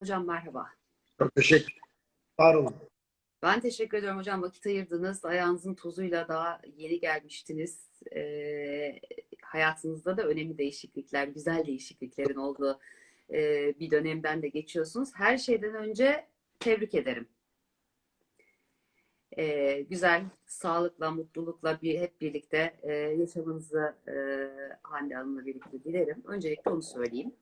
Hocam merhaba. Çok teşekkür Var olun. Ben teşekkür ediyorum hocam. Vakit ayırdınız. Ayağınızın tozuyla daha yeni gelmiştiniz. Ee, hayatınızda da önemli değişiklikler, güzel değişikliklerin olduğu e, bir dönemden de geçiyorsunuz. Her şeyden önce tebrik ederim. Ee, güzel, sağlıkla, mutlulukla bir hep birlikte e, yaşamınızı e, Hande Hanım'la birlikte dilerim. Öncelikle onu söyleyeyim.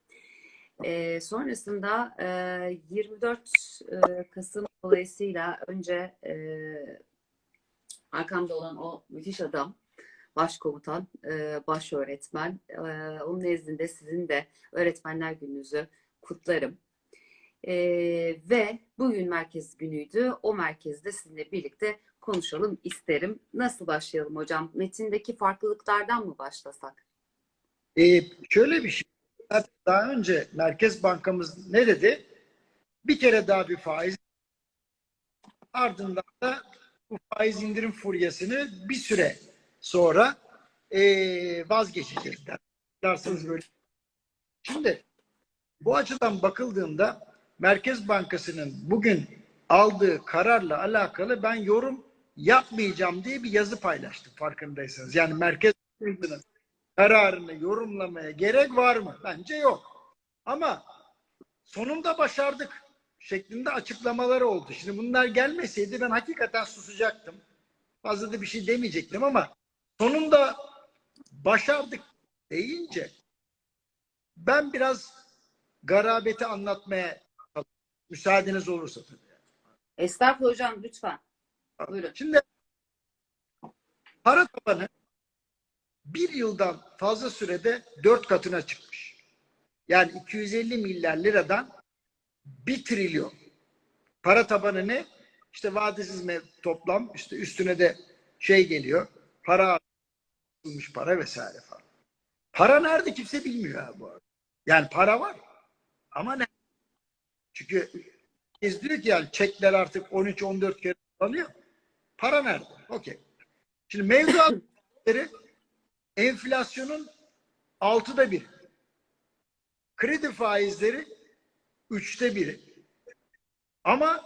E, sonrasında e, 24 e, Kasım dolayısıyla önce e, arkamda olan o müthiş adam, başkomutan, e, baş öğretmen, e, onun nezdinde sizin de öğretmenler gününüzü kutlarım. E, ve bugün merkez günüydü. O merkezde sizinle birlikte konuşalım isterim. Nasıl başlayalım hocam? Metindeki farklılıklardan mı başlasak? Ee, şöyle bir şey. Zaten Daha önce Merkez Bankamız ne dedi? Bir kere daha bir faiz ardından da bu faiz indirim furyasını bir süre sonra ee, vazgeçeceğiz. Dersiniz böyle. Şimdi bu açıdan bakıldığında Merkez Bankası'nın bugün aldığı kararla alakalı ben yorum yapmayacağım diye bir yazı paylaştım farkındaysanız. Yani Merkez Bankası'nın kararını yorumlamaya gerek var mı? Bence yok. Ama sonunda başardık şeklinde açıklamaları oldu. Şimdi bunlar gelmeseydi ben hakikaten susacaktım. Fazla da bir şey demeyecektim ama sonunda başardık deyince ben biraz garabeti anlatmaya müsaadeniz olursa tabii. Estağfurullah hocam lütfen. Buyurun. Şimdi para tabanı bir yıldan fazla sürede dört katına çıkmış. Yani 250 milyar liradan 1 trilyon. Para tabanı ne? İşte vadesiz toplam işte üstüne de şey geliyor. Para atılmış para vesaire falan. Para nerede kimse bilmiyor ha bu arada. Yani para var ama ne? Çünkü biz diyor ki yani çekler artık 13-14 kere alıyor. Para nerede? Okey. Şimdi mevduatları enflasyonun altıda bir. Kredi faizleri üçte biri. Ama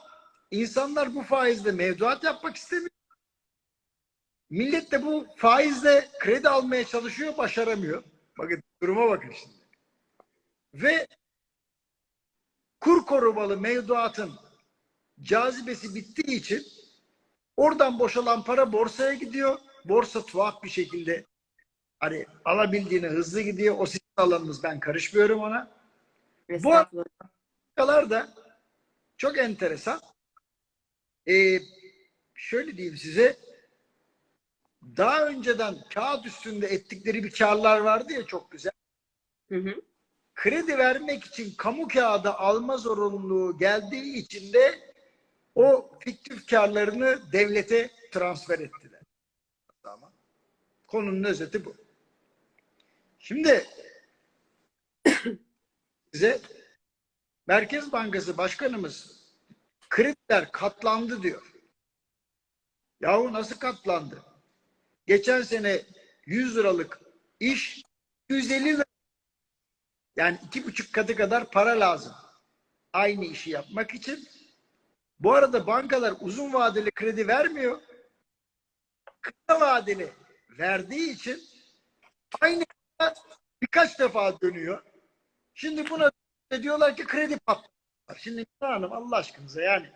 insanlar bu faizle mevduat yapmak istemiyor. Millet de bu faizle kredi almaya çalışıyor, başaramıyor. Bakın duruma bakın şimdi. Ve kur korumalı mevduatın cazibesi bittiği için oradan boşalan para borsaya gidiyor. Borsa tuhaf bir şekilde hani alabildiğine hızlı gidiyor. O sizin alanınız ben karışmıyorum ona. Estağfurullah. Bankalar da çok enteresan. Ee, şöyle diyeyim size daha önceden kağıt üstünde ettikleri bir karlar vardı ya çok güzel. Hı hı. Kredi vermek için kamu kağıdı alma zorunluluğu geldiği için de o fiktif karlarını devlete transfer ettiler. Tamam. Konunun özeti bu. Şimdi size Merkez Bankası Başkanımız krediler katlandı diyor. Yahu nasıl katlandı? Geçen sene 100 liralık iş 150 lira. Yani iki buçuk katı kadar para lazım. Aynı işi yapmak için. Bu arada bankalar uzun vadeli kredi vermiyor. Kısa vadeli verdiği için aynı birkaç defa dönüyor. Şimdi buna diyorlar ki kredi patlaması. Şimdi Hanım Allah aşkınıza yani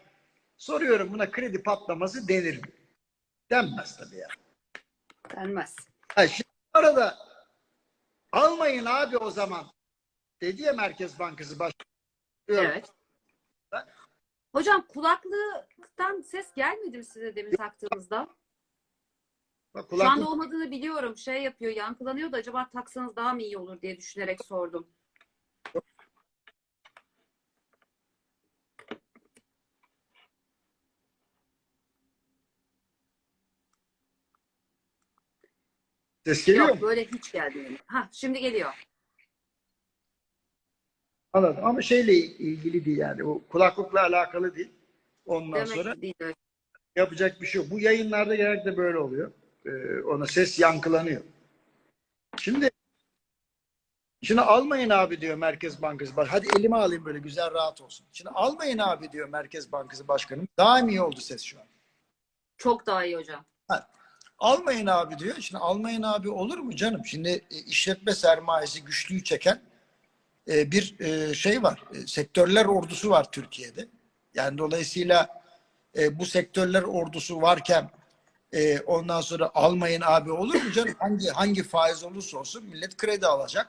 soruyorum buna kredi patlaması denir mi? Denmez tabii ya. Denmez. Ha, şimdi arada almayın abi o zaman dedi ya Merkez Bankası Başkanı. Evet. Hocam kulaklıktan ses gelmedi mi size demin taktığınızda? Bak, Şu kulaklık- anda olmadığını biliyorum. Şey yapıyor, yankılanıyor da acaba taksanız daha mı iyi olur diye düşünerek sordum. ses geliyor Yok mu? böyle hiç gelmiyor. Ha şimdi geliyor. Anladım. Ama şeyle ilgili değil yani. O kulaklıkla alakalı değil. Ondan Demek sonra değil öyle. yapacak bir şey yok. Bu yayınlarda genellikle böyle oluyor. Ee, ona ses yankılanıyor. Şimdi Şimdi almayın abi diyor Merkez Bankası. Hadi elime alayım böyle güzel rahat olsun. Şimdi almayın abi diyor Merkez Bankası Başkanım. Daha mı iyi oldu ses şu an? Çok daha iyi hocam. Almayın abi diyor. Şimdi almayın abi olur mu canım? Şimdi e, işletme sermayesi güçlüyü çeken e, bir e, şey var. E, Sektörler ordusu var Türkiye'de. Yani dolayısıyla e, bu sektörler ordusu varken e, ondan sonra almayın abi olur mu canım? Hangi hangi faiz olursa olsun millet kredi alacak.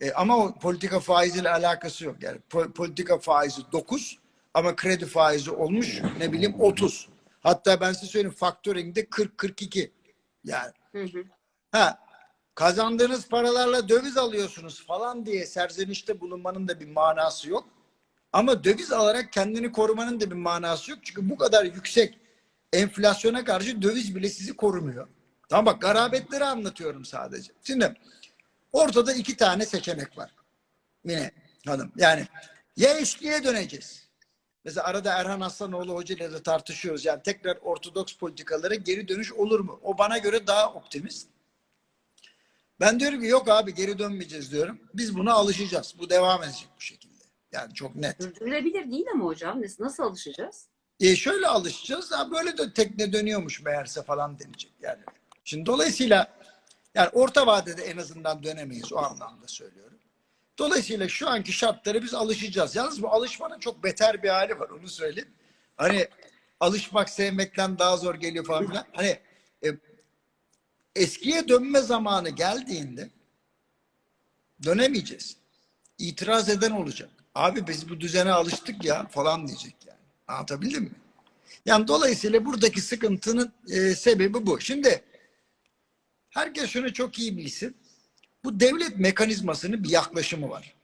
E, ama o politika faiziyle alakası yok. Yani po- politika faizi 9 ama kredi faizi olmuş ne bileyim 30. Hatta ben size söyleyeyim factoring'de 40-42. Yani Hı hı. ha kazandığınız paralarla döviz alıyorsunuz falan diye serzenişte bulunmanın da bir manası yok. Ama döviz alarak kendini korumanın da bir manası yok. Çünkü bu kadar yüksek enflasyona karşı döviz bile sizi korumuyor. Tamam bak garabetleri anlatıyorum sadece. Şimdi ortada iki tane seçenek var. Mine Hanım. Yani ya eskiye döneceğiz. Mesela arada Erhan Aslanoğlu Hoca ile de tartışıyoruz. Yani tekrar ortodoks politikalara geri dönüş olur mu? O bana göre daha optimist. Ben diyorum ki yok abi geri dönmeyeceğiz diyorum. Biz buna alışacağız. Bu devam edecek bu şekilde. Yani çok net. Sürdürülebilir değil ama hocam. Nasıl, alışacağız? E şöyle alışacağız. Ha böyle de tekne dönüyormuş meğerse falan denecek yani. Şimdi dolayısıyla yani orta vadede en azından dönemeyiz o anlamda söylüyorum. Dolayısıyla şu anki şartlara biz alışacağız. Yalnız bu alışmanın çok beter bir hali var onu söyleyeyim. Hani alışmak sevmekten daha zor geliyor falan filan. Hani e, eskiye dönme zamanı geldiğinde dönemeyeceğiz. İtiraz eden olacak. Abi biz bu düzene alıştık ya falan diyecek yani. Anlatabildim mi? Yani dolayısıyla buradaki sıkıntının e, sebebi bu. Şimdi herkes şunu çok iyi bilsin. Bu devlet mekanizmasının bir yaklaşımı var.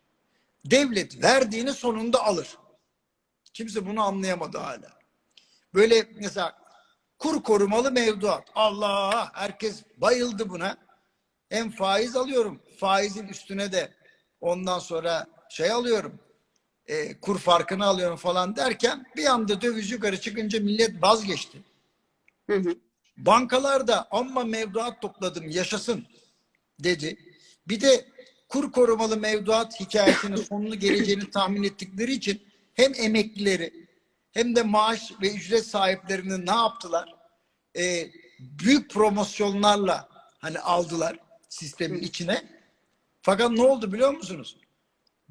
Devlet verdiğini sonunda alır. Kimse bunu anlayamadı hala. Böyle mesela kur korumalı mevduat. Allah herkes bayıldı buna. Hem faiz alıyorum. Faizin üstüne de ondan sonra şey alıyorum. E, kur farkını alıyorum falan derken bir anda döviz yukarı çıkınca millet vazgeçti. Hı hı. Bankalarda amma mevduat topladım yaşasın dedi. Bir de kur korumalı mevduat hikayesinin sonunu geleceğini tahmin ettikleri için hem emeklileri hem de maaş ve ücret sahiplerini ne yaptılar? Ee, büyük promosyonlarla hani aldılar sistemin içine. Fakat ne oldu biliyor musunuz?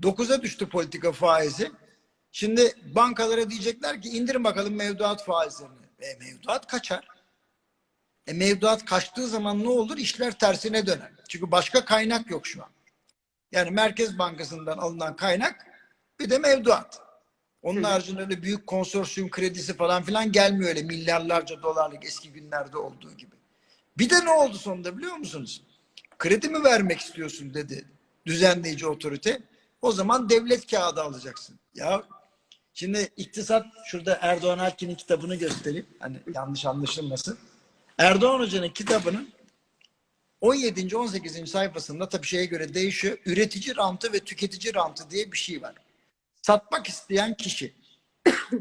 9'a düştü politika faizi. Şimdi bankalara diyecekler ki indirin bakalım mevduat faizlerini. E, mevduat kaçar. E, mevduat kaçtığı zaman ne olur? İşler tersine döner. Çünkü başka kaynak yok şu an. Yani Merkez Bankası'ndan alınan kaynak bir de mevduat. Onun haricinde öyle büyük konsorsiyum kredisi falan filan gelmiyor öyle milyarlarca dolarlık eski günlerde olduğu gibi. Bir de ne oldu sonunda biliyor musunuz? Kredi mi vermek istiyorsun dedi düzenleyici otorite. O zaman devlet kağıdı alacaksın. Ya şimdi iktisat şurada Erdoğan Alkin'in kitabını göstereyim. Hani yanlış anlaşılmasın. Erdoğan Hoca'nın kitabının 17. 18. sayfasında tabii şeye göre değişiyor. Üretici rantı ve tüketici rantı diye bir şey var. Satmak isteyen kişi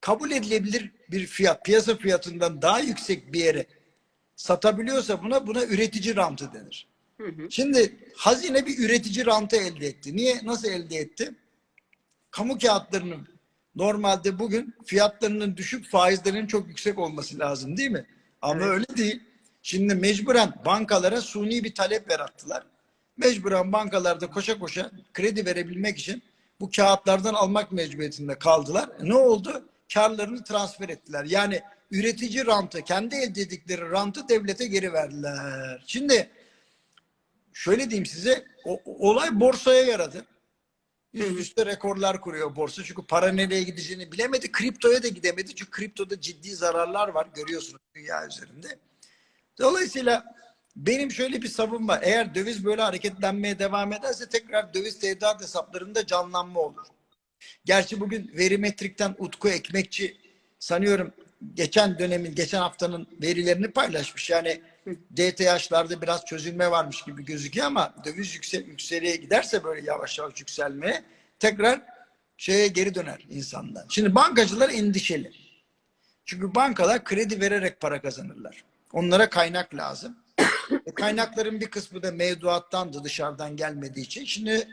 kabul edilebilir bir fiyat, piyasa fiyatından daha yüksek bir yere satabiliyorsa buna buna üretici rantı denir. Hı hı. Şimdi hazine bir üretici rantı elde etti. Niye? Nasıl elde etti? Kamu kağıtlarının normalde bugün fiyatlarının düşük faizlerinin çok yüksek olması lazım değil mi? Ama Evet. öyle değil. Şimdi mecburen bankalara suni bir talep yarattılar. Mecburen bankalarda koşa koşa kredi verebilmek için bu kağıtlardan almak mecburiyetinde kaldılar. E ne oldu? Karlarını transfer ettiler. Yani üretici rantı, kendi elde ettikleri rantı devlete geri verdiler. Şimdi şöyle diyeyim size, o, olay borsaya yaradı. Üst üste rekorlar kuruyor borsa. Çünkü para nereye gideceğini bilemedi. Kriptoya da gidemedi. Çünkü kriptoda ciddi zararlar var. Görüyorsunuz dünya üzerinde. Dolayısıyla benim şöyle bir savım var. Eğer döviz böyle hareketlenmeye devam ederse tekrar döviz tevdiat hesaplarında canlanma olur. Gerçi bugün verimetrikten Utku Ekmekçi sanıyorum geçen dönemin, geçen haftanın verilerini paylaşmış. Yani DTH'larda biraz çözülme varmış gibi gözüküyor ama döviz yüksel, yükseliğe giderse böyle yavaş yavaş yükselmeye tekrar şeye geri döner insanlar. Şimdi bankacılar endişeli. Çünkü bankalar kredi vererek para kazanırlar. Onlara kaynak lazım. E, Kaynakların bir kısmı da mevduattandı dışarıdan gelmediği için. Şimdi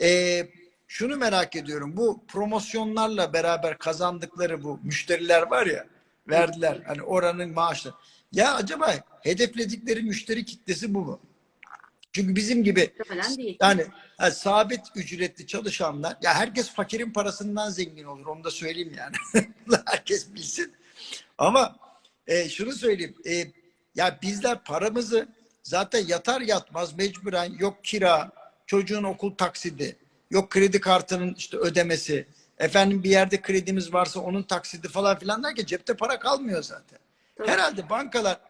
e, şunu merak ediyorum. Bu promosyonlarla beraber kazandıkları bu müşteriler var ya verdiler. Hani oranın maaşı. Ya acaba hedefledikleri müşteri kitlesi bu mu? Çünkü bizim gibi yani ha, sabit ücretli çalışanlar ya herkes fakirin parasından zengin olur. Onu da söyleyeyim yani. herkes bilsin. Ama e, şunu söyleyeyim. E, ya bizler paramızı zaten yatar yatmaz mecburen yok kira, çocuğun okul taksidi, yok kredi kartının işte ödemesi, efendim bir yerde kredimiz varsa onun taksidi falan filan derken cepte para kalmıyor zaten. Tabii. Herhalde bankalar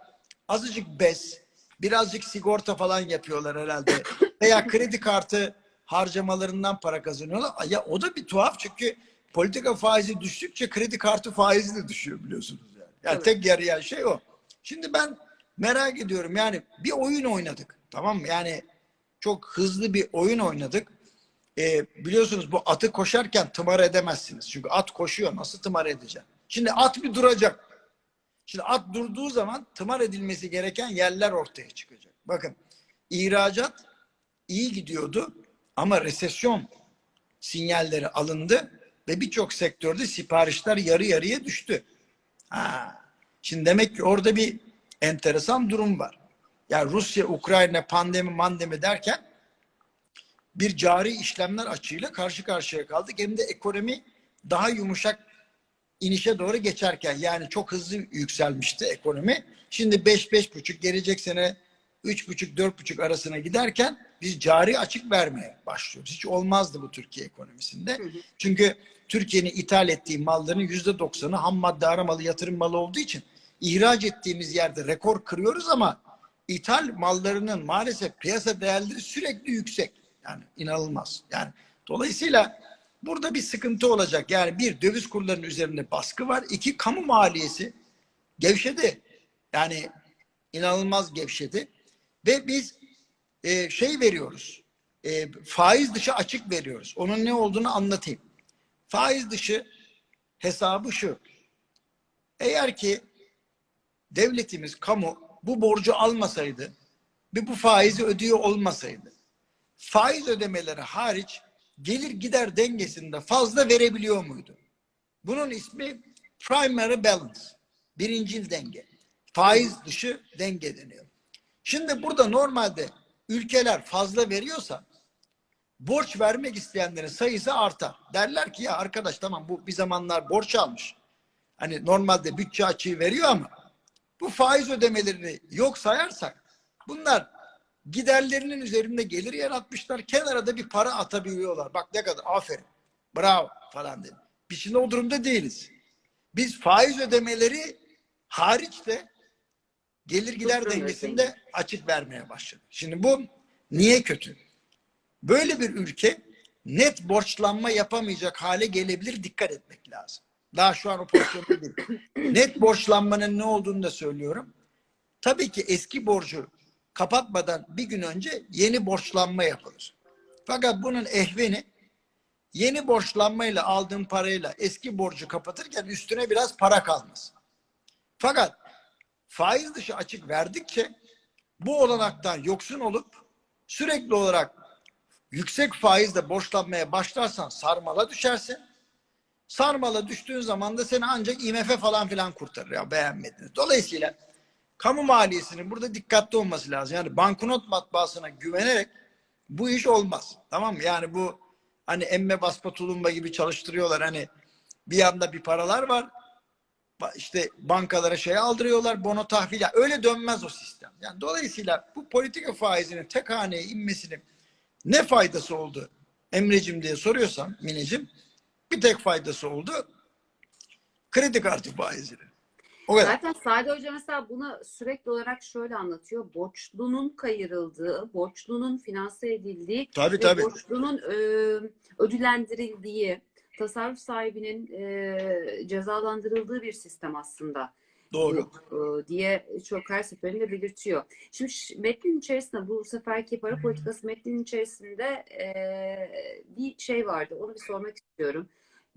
azıcık bez, birazcık sigorta falan yapıyorlar herhalde. Veya kredi kartı harcamalarından para kazanıyorlar. Ya o da bir tuhaf çünkü politika faizi düştükçe kredi kartı faizi de düşüyor biliyorsunuz yani. Yani Evet. tek yarayan şey o. Şimdi ben merak ediyorum yani bir oyun oynadık. Tamam mı? Yani çok hızlı bir oyun oynadık. Ee, biliyorsunuz bu atı koşarken tımar edemezsiniz. Çünkü at koşuyor. Nasıl tımar edeceğim? Şimdi at bir duracak. Şimdi at durduğu zaman tımar edilmesi gereken yerler ortaya çıkacak. Bakın ihracat iyi gidiyordu ama resesyon sinyalleri alındı ve birçok sektörde siparişler yarı yarıya düştü. Ha. Şimdi demek ki orada bir enteresan durum var. Ya Rusya, Ukrayna pandemi mandemi derken bir cari işlemler açığıyla karşı karşıya kaldık. Hem de ekonomi daha yumuşak inişe doğru geçerken yani çok hızlı yükselmişti ekonomi. Şimdi 5 buçuk gelecek sene 3,5 4,5 arasına giderken biz cari açık vermeye başlıyoruz. Hiç olmazdı bu Türkiye ekonomisinde. Çünkü Türkiye'nin ithal ettiği malların %90'ı ham madde aramalı yatırım malı olduğu için ihraç ettiğimiz yerde rekor kırıyoruz ama ithal mallarının maalesef piyasa değerleri sürekli yüksek. Yani inanılmaz. Yani dolayısıyla burada bir sıkıntı olacak. Yani bir döviz kurlarının üzerinde baskı var. İki kamu maliyesi gevşedi. Yani inanılmaz gevşedi. Ve biz e, şey veriyoruz. E, faiz dışı açık veriyoruz. Onun ne olduğunu anlatayım. Faiz dışı hesabı şu. Eğer ki devletimiz, kamu bu borcu almasaydı ve bu faizi ödüyor olmasaydı faiz ödemeleri hariç gelir gider dengesinde fazla verebiliyor muydu? Bunun ismi primary balance. Birincil denge. Faiz dışı denge deniyor. Şimdi burada normalde ülkeler fazla veriyorsa borç vermek isteyenlerin sayısı artar. Derler ki ya arkadaş tamam bu bir zamanlar borç almış. Hani normalde bütçe açığı veriyor ama bu faiz ödemelerini yok sayarsak bunlar giderlerinin üzerinde gelir yaratmışlar. Kenara da bir para atabiliyorlar. Bak ne kadar aferin. Bravo falan dedim. Biz şimdi o durumda değiliz. Biz faiz ödemeleri hariç de gelir gider dengesinde denge. açık vermeye başladı. Şimdi bu niye kötü? Böyle bir ülke net borçlanma yapamayacak hale gelebilir. Dikkat etmek lazım. Daha şu an o pozisyonda değil. Net borçlanmanın ne olduğunu da söylüyorum. Tabii ki eski borcu kapatmadan bir gün önce yeni borçlanma yapılır. Fakat bunun ehveni yeni borçlanmayla aldığın parayla eski borcu kapatırken üstüne biraz para kalmaz. Fakat faiz dışı açık verdikçe bu olanaktan yoksun olup sürekli olarak yüksek faizle borçlanmaya başlarsan sarmala düşersin. Sarmala düştüğün zaman da seni ancak IMF falan filan kurtarır ya beğenmediniz. Dolayısıyla kamu maliyesinin burada dikkatli olması lazım. Yani banknot matbaasına güvenerek bu iş olmaz. Tamam mı? Yani bu hani emme basma tulumba gibi çalıştırıyorlar. Hani bir yanda bir paralar var. İşte bankalara şey aldırıyorlar. Bono tahvil. Öyle dönmez o sistem. Yani dolayısıyla bu politika faizinin tek haneye inmesinin ne faydası oldu Emre'cim diye soruyorsan Mineciğim bir tek faydası oldu. Kredi kartı faizinin. O kadar. Zaten Sade Hoca mesela bunu sürekli olarak şöyle anlatıyor. Borçlunun kayırıldığı, borçlunun finanse edildiği Tabii ve tabii. borçlunun e, ödüllendirildiği, tasarruf sahibinin e, cezalandırıldığı bir sistem aslında. Doğru. e, diye çok her seferinde belirtiyor. Şimdi metnin içerisinde bu seferki para politikası metnin içerisinde e, bir şey vardı. Onu bir sormak istiyorum.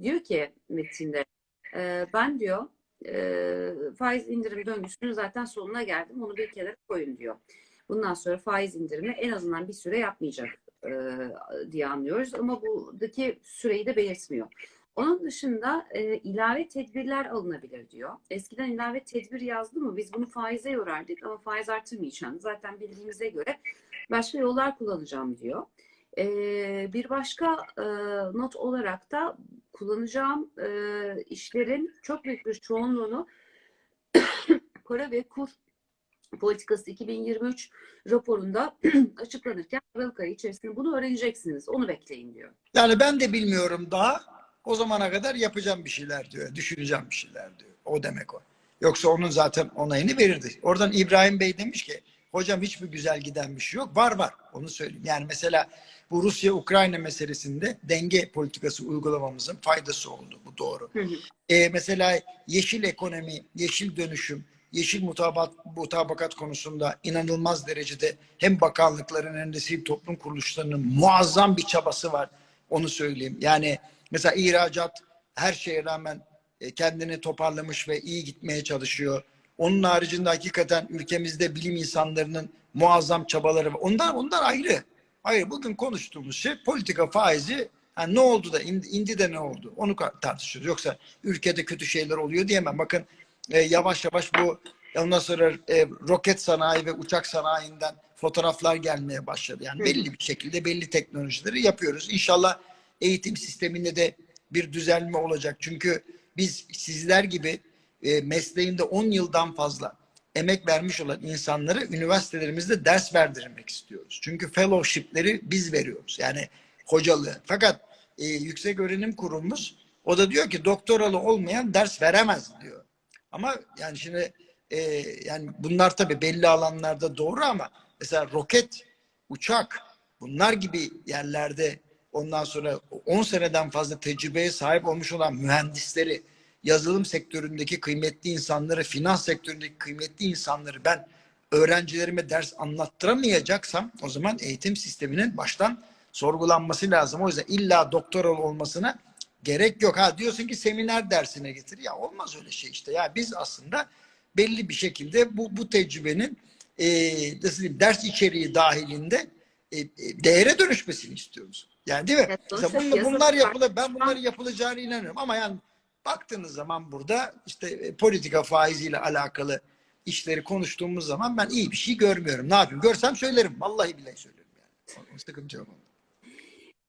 Diyor ki metinde e, ben diyor e, faiz indirim döngüsünün zaten sonuna geldim. Onu bir kenara koyun diyor. bundan sonra faiz indirimi en azından bir süre yapmayacak e, diye anlıyoruz. Ama buradaki süreyi de belirtmiyor. Onun dışında e, ilave tedbirler alınabilir diyor. Eskiden ilave tedbir yazdı mı biz bunu faize yorardık ama faiz artırmayacağım. Zaten bildiğimize göre başka yollar kullanacağım diyor. E, bir başka e, not olarak da kullanacağım e, işlerin çok büyük bir çoğunluğunu para ve kur politikası 2023 raporunda açıklanırken Aralık ayı içerisinde bunu öğreneceksiniz. Onu bekleyin diyor. Yani ben de bilmiyorum daha. O zamana kadar yapacağım bir şeyler diyor. Düşüneceğim bir şeyler diyor. O demek o. Yoksa onun zaten onayını verirdi. Oradan İbrahim Bey demiş ki hocam hiçbir güzel giden bir şey yok. Var var. Onu söyleyeyim. Yani mesela bu Rusya-Ukrayna meselesinde denge politikası uygulamamızın faydası oldu. Bu doğru. Hı hı. Ee, mesela yeşil ekonomi, yeşil dönüşüm, yeşil mutabat, mutabakat konusunda inanılmaz derecede hem bakanlıkların hem de sivil toplum kuruluşlarının muazzam bir çabası var. Onu söyleyeyim. Yani mesela ihracat her şeye rağmen e, kendini toparlamış ve iyi gitmeye çalışıyor. Onun haricinde hakikaten ülkemizde bilim insanlarının muazzam çabaları var. Ondan, ondan ayrı. Hayır bugün konuştuğumuz şey politika faizi yani ne oldu da indi, indi de ne oldu? Onu tartışıyoruz. Yoksa ülkede kötü şeyler oluyor diyemem. Bakın e, yavaş yavaş bu ondan sonra e, roket sanayi ve uçak sanayinden fotoğraflar gelmeye başladı. Yani belli bir şekilde belli teknolojileri yapıyoruz. İnşallah eğitim sisteminde de bir düzelme olacak. Çünkü biz sizler gibi e, mesleğinde 10 yıldan fazla emek vermiş olan insanları üniversitelerimizde ders verdirmek istiyoruz. Çünkü fellowship'leri biz veriyoruz. Yani hocalığı. Fakat e, yüksek öğrenim kurumumuz o da diyor ki doktoralı olmayan ders veremez diyor. Ama yani şimdi e, yani bunlar tabii belli alanlarda doğru ama mesela roket, uçak bunlar gibi yerlerde ondan sonra 10 seneden fazla tecrübeye sahip olmuş olan mühendisleri, yazılım sektöründeki kıymetli insanları, finans sektöründeki kıymetli insanları ben öğrencilerime ders anlattıramayacaksam o zaman eğitim sisteminin baştan sorgulanması lazım. O yüzden illa doktoral olmasına gerek yok. Ha diyorsun ki seminer dersine getir. Ya olmaz öyle şey işte. Ya biz aslında belli bir şekilde bu bu tecrübenin e, nasıl diyeyim, ders içeriği dahilinde e, e, değere dönüşmesini istiyoruz. Yani değil mi? Evet, Mesela bunlar, bunlar yapılır. Ben farklı. bunların yapılacağını inanıyorum. Ama yani baktığınız zaman burada işte e, politika faiziyle alakalı işleri konuştuğumuz zaman ben iyi bir şey görmüyorum. Ne yapayım? Görsem söylerim. Vallahi billahi söylerim yani. Sıkıntı yok.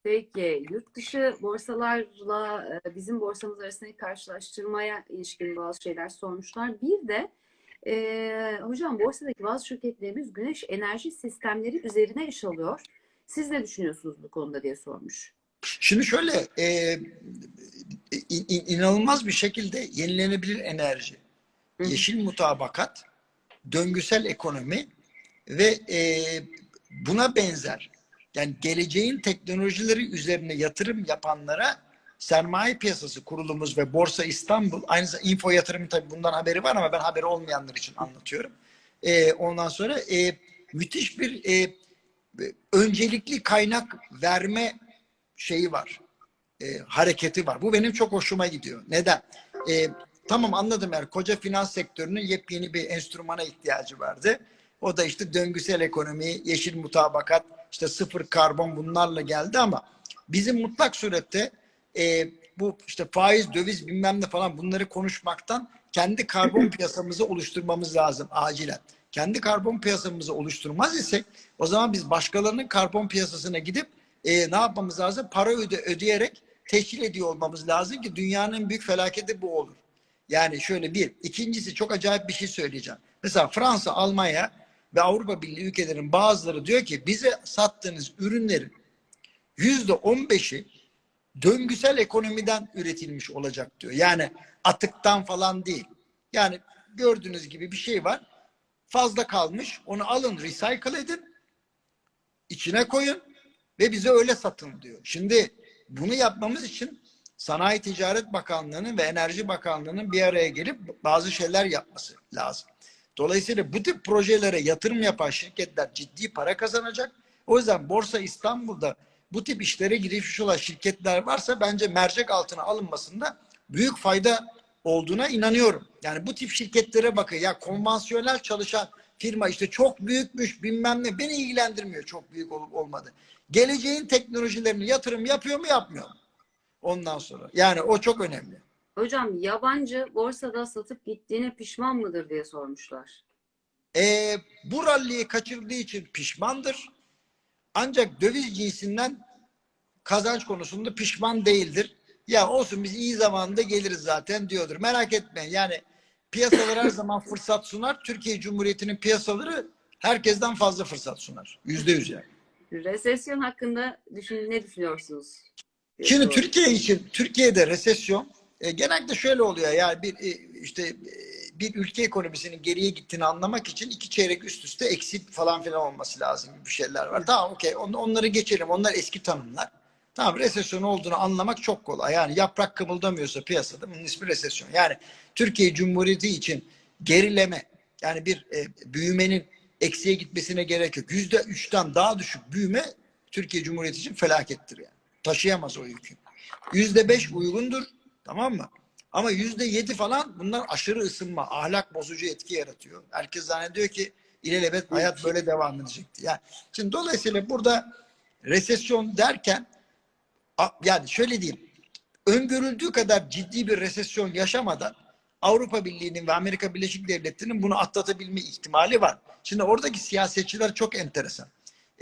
Peki yurt dışı borsalarla e, bizim borsamız arasındaki karşılaştırmaya ilişkin bazı şeyler sormuşlar. Bir de e, hocam borsadaki bazı şirketlerimiz güneş enerji sistemleri üzerine iş alıyor. Siz ne düşünüyorsunuz bu konuda diye sormuş. Şimdi şöyle e, in- inanılmaz bir şekilde yenilenebilir enerji, hı. yeşil mutabakat, döngüsel ekonomi ve e, buna benzer yani geleceğin teknolojileri üzerine yatırım yapanlara sermaye piyasası kurulumuz ve Borsa İstanbul aynı zamanda info yatırımı tabii bundan haberi var ama ben haberi olmayanlar için anlatıyorum. E, ondan sonra e, müthiş bir e, öncelikli kaynak verme şeyi var. E, hareketi var. Bu benim çok hoşuma gidiyor. Neden? E, tamam anladım yani koca finans sektörünün yepyeni bir enstrümana ihtiyacı vardı. O da işte döngüsel ekonomi, yeşil mutabakat, işte sıfır karbon bunlarla geldi ama bizim mutlak surette e, bu işte faiz, döviz bilmem ne falan bunları konuşmaktan kendi karbon piyasamızı oluşturmamız lazım acilen. Kendi karbon piyasamızı oluşturmaz isek o zaman biz başkalarının karbon piyasasına gidip e, ne yapmamız lazım? Para öde, ödeyerek teşkil ediyor olmamız lazım ki dünyanın büyük felaketi bu olur. Yani şöyle bir. ikincisi çok acayip bir şey söyleyeceğim. Mesela Fransa, Almanya ve Avrupa Birliği ülkelerin bazıları diyor ki bize sattığınız ürünlerin yüzde on beşi döngüsel ekonomiden üretilmiş olacak diyor. Yani atıktan falan değil. Yani gördüğünüz gibi bir şey var. Fazla kalmış. Onu alın, recycle edin. içine koyun ve bize öyle satın diyor. Şimdi bunu yapmamız için Sanayi Ticaret Bakanlığı'nın ve Enerji Bakanlığı'nın bir araya gelip bazı şeyler yapması lazım. Dolayısıyla bu tip projelere yatırım yapan şirketler ciddi para kazanacak. O yüzden Borsa İstanbul'da bu tip işlere girişmiş olan şirketler varsa bence mercek altına alınmasında büyük fayda olduğuna inanıyorum. Yani bu tip şirketlere bakın ya konvansiyonel çalışan firma işte çok büyükmüş bilmem ne beni ilgilendirmiyor çok büyük olup olmadı. Geleceğin teknolojilerini yatırım yapıyor mu yapmıyor mu? Ondan sonra. Yani o çok önemli. Hocam yabancı borsada satıp gittiğine pişman mıdır diye sormuşlar. Ee, bu ralliyi kaçırdığı için pişmandır. Ancak döviz cinsinden kazanç konusunda pişman değildir. Ya olsun biz iyi zamanda geliriz zaten diyordur. Merak etmeyin. Yani piyasalar her zaman fırsat sunar. Türkiye Cumhuriyeti'nin piyasaları herkesten fazla fırsat sunar. Yüzde yüz yani. Resesyon hakkında düşün, ne düşünüyorsunuz? Şimdi. Türkiye için Türkiye'de resesyon e, genellikle şöyle oluyor yani bir e, işte e, bir ülke ekonomisinin geriye gittiğini anlamak için iki çeyrek üst üste eksik falan filan olması lazım gibi bir şeyler var. Tamam okey on, onları geçelim. Onlar eski tanımlar. Tamam resesyon olduğunu anlamak çok kolay. Yani yaprak kımıldamıyorsa piyasada bunun ismi resesyon. Yani Türkiye Cumhuriyeti için gerileme yani bir e, büyümenin eksiye gitmesine gerek yok. Yüzde üçten daha düşük büyüme Türkiye Cumhuriyeti için felakettir yani. Taşıyamaz o yükü. Yüzde beş uygundur. Tamam mı? Ama yüzde yedi falan bunlar aşırı ısınma, ahlak bozucu etki yaratıyor. Herkes zannediyor ki ilelebet hayat böyle devam edecekti. Yani şimdi dolayısıyla burada resesyon derken yani şöyle diyeyim. Öngörüldüğü kadar ciddi bir resesyon yaşamadan Avrupa Birliği'nin ve Amerika Birleşik Devletleri'nin bunu atlatabilme ihtimali var. Şimdi oradaki siyasetçiler çok enteresan.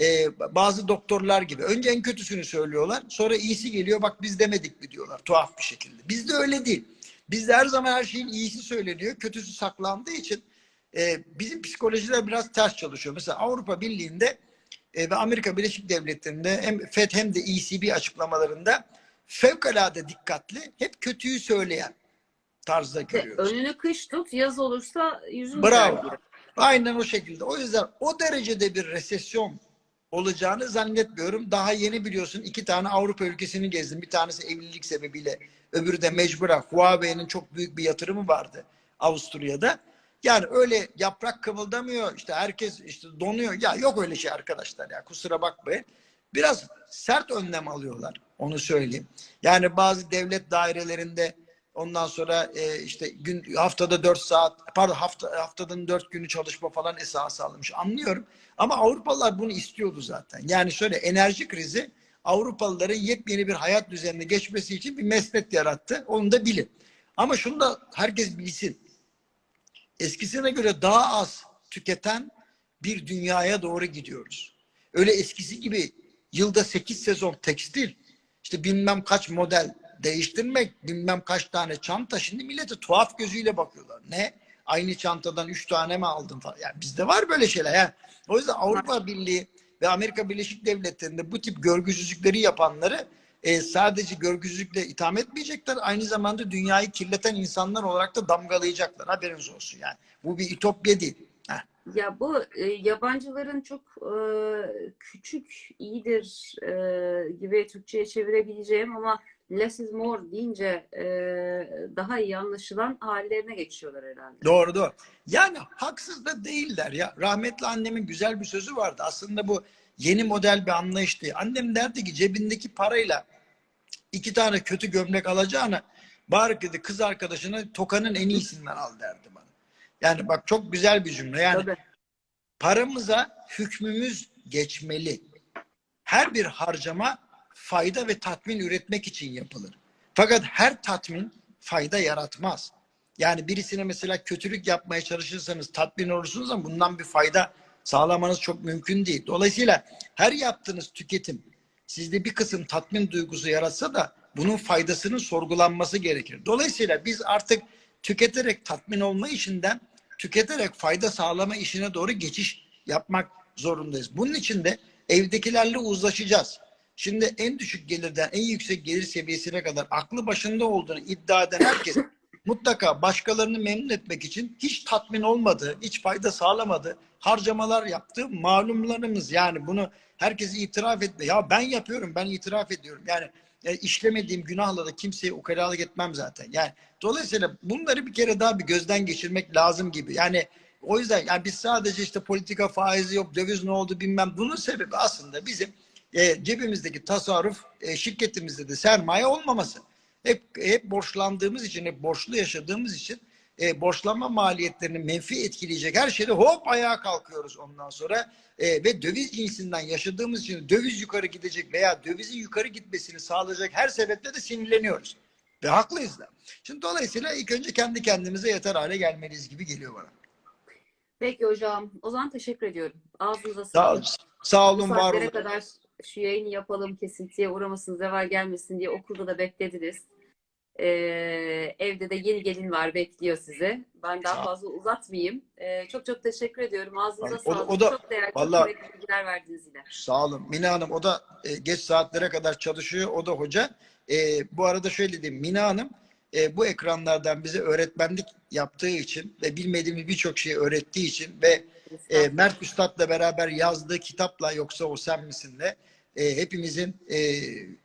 Ee, bazı doktorlar gibi. Önce en kötüsünü söylüyorlar. Sonra iyisi geliyor bak biz demedik mi diyorlar tuhaf bir şekilde. Bizde öyle değil. Bizde her zaman her şeyin iyisi söyleniyor. Kötüsü saklandığı için e, bizim psikolojiler biraz ters çalışıyor. Mesela Avrupa Birliği'nde ve Amerika Birleşik Devletleri'nde hem FED hem de ECB açıklamalarında fevkalade dikkatli hep kötüyü söyleyen tarzda görüyoruz. Önünü kış tut, yaz olursa yüzün Bravo. diyor. Aynen o şekilde. O yüzden o derecede bir resesyon olacağını zannetmiyorum. Daha yeni biliyorsun iki tane Avrupa ülkesini gezdim. Bir tanesi evlilik sebebiyle, öbürü de mecburen. Huawei'nin çok büyük bir yatırımı vardı Avusturya'da. Yani öyle yaprak kımıldamıyor. İşte herkes işte donuyor. Ya yok öyle şey arkadaşlar ya kusura bakmayın. Biraz sert önlem alıyorlar. Onu söyleyeyim. Yani bazı devlet dairelerinde Ondan sonra e, işte gün haftada 4 saat pardon hafta haftanın 4 günü çalışma falan esası almış. Anlıyorum. Ama Avrupalılar bunu istiyordu zaten. Yani şöyle enerji krizi Avrupalıların yepyeni bir hayat düzenine geçmesi için bir mesnet yarattı. Onu da bilin. Ama şunu da herkes bilsin. Eskisine göre daha az tüketen bir dünyaya doğru gidiyoruz. Öyle eskisi gibi yılda 8 sezon tekstil, işte bilmem kaç model değiştirmek, bilmem kaç tane çanta. Şimdi millete tuhaf gözüyle bakıyorlar. Ne? Aynı çantadan üç tane mi aldın falan. Yani bizde var böyle şeyler. Yani o yüzden Avrupa Birliği ve Amerika Birleşik Devletleri'nde bu tip görgüsüzlükleri yapanları e, sadece görgüsüzlükle itham etmeyecekler. Aynı zamanda dünyayı kirleten insanlar olarak da damgalayacaklar. Haberiniz olsun yani. Bu bir ütopya değil. Heh. Ya bu e, yabancıların çok e, küçük, iyidir e, gibi Türkçe'ye çevirebileceğim ama less is more deyince e, daha iyi anlaşılan hallerine geçiyorlar herhalde. Doğru doğru. Yani haksız da değiller ya. Rahmetli annemin güzel bir sözü vardı. Aslında bu yeni model bir anlayıştı. Annem derdi ki cebindeki parayla iki tane kötü gömlek alacağına bari dedi kız arkadaşına tokanın en iyisinden al derdi bana. Yani bak çok güzel bir cümle. Yani Tabii. paramıza hükmümüz geçmeli. Her bir harcama fayda ve tatmin üretmek için yapılır. Fakat her tatmin fayda yaratmaz. Yani birisine mesela kötülük yapmaya çalışırsanız tatmin olursunuz ama bundan bir fayda sağlamanız çok mümkün değil. Dolayısıyla her yaptığınız tüketim sizde bir kısım tatmin duygusu yaratsa da bunun faydasının sorgulanması gerekir. Dolayısıyla biz artık tüketerek tatmin olma işinden tüketerek fayda sağlama işine doğru geçiş yapmak zorundayız. Bunun için de evdekilerle uzlaşacağız. Şimdi en düşük gelirden en yüksek gelir seviyesine kadar aklı başında olduğunu iddia eden herkes mutlaka başkalarını memnun etmek için hiç tatmin olmadığı, hiç fayda sağlamadığı harcamalar yaptığı malumlarımız. Yani bunu herkes itiraf etti. Ya ben yapıyorum, ben itiraf ediyorum. Yani e, işlemediğim günahla da kimseye ukalalık etmem zaten. Yani dolayısıyla bunları bir kere daha bir gözden geçirmek lazım gibi. Yani o yüzden yani biz sadece işte politika faizi yok, döviz ne oldu bilmem. Bunun sebebi aslında bizim e, cebimizdeki tasarruf, e, şirketimizde de sermaye olmaması. Hep hep borçlandığımız için, hep borçlu yaşadığımız için e, borçlanma maliyetlerini menfi etkileyecek her şeyde hop ayağa kalkıyoruz ondan sonra. E, ve döviz cinsinden yaşadığımız için döviz yukarı gidecek veya dövizin yukarı gitmesini sağlayacak her sebeple de sinirleniyoruz. Ve haklıyız da. Şimdi dolayısıyla ilk önce kendi kendimize yeter hale gelmeliyiz gibi geliyor bana. Peki hocam. O zaman teşekkür ediyorum. Ağzınıza Sağ sağlık. Sağ Bu olun, var olun. kadar şu yayını yapalım, kesintiye uğramasın, zeval gelmesin diye okulda da beklediniz. Ee, evde de yeni gelin var, bekliyor sizi. Ben daha fazla uzatmayayım. Ee, çok çok teşekkür ediyorum. Ağzınıza da- sağlık. o da- çok değerli, vallahi- çok bilgiler verdiniz yine. Sağ olun. Mina Hanım o da e, geç saatlere kadar çalışıyor. O da hoca. E, bu arada şöyle diyeyim. Mina Hanım e, bu ekranlardan bize öğretmenlik yaptığı için ve bilmediğimiz birçok şeyi öğrettiği için ve e, Mert Üstad'la beraber yazdığı kitapla yoksa o sen misinle e, hepimizin e,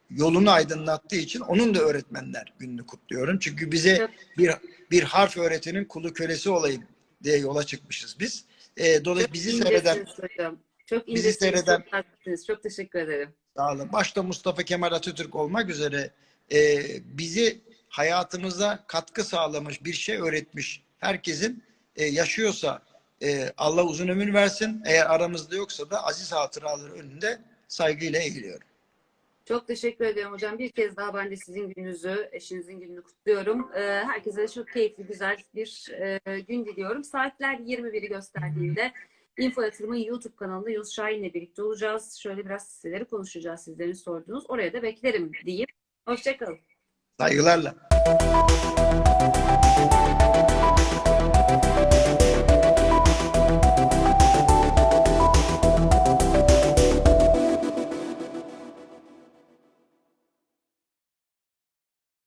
yolunu aydınlattığı için onun da öğretmenler gününü kutluyorum. Çünkü bize bir bir harf öğretinin kulu kölesi olayım diye yola çıkmışız biz. E, dolayısıyla bizi seyreden hocam. Çok bizi seyreden- çok. Çok teşekkür ederim. Sağ olun. Başta Mustafa Kemal Atatürk olmak üzere e, bizi hayatımıza katkı sağlamış bir şey öğretmiş. Herkesin e, yaşıyorsa e, Allah uzun ömür versin. Eğer aramızda yoksa da aziz hatıraları önünde saygıyla eğiliyorum. Çok teşekkür ediyorum hocam. Bir kez daha ben de sizin gününüzü, eşinizin gününü kutluyorum. Ee, herkese çok keyifli, güzel bir e, gün diliyorum. Saatler 21'i gösterdiğinde Info Yatırım'ın YouTube kanalında Yunus Şahin'le birlikte olacağız. Şöyle biraz hisseleri konuşacağız sizlerin sorduğunuz. Oraya da beklerim diyeyim. Hoşçakalın. Saygılarla.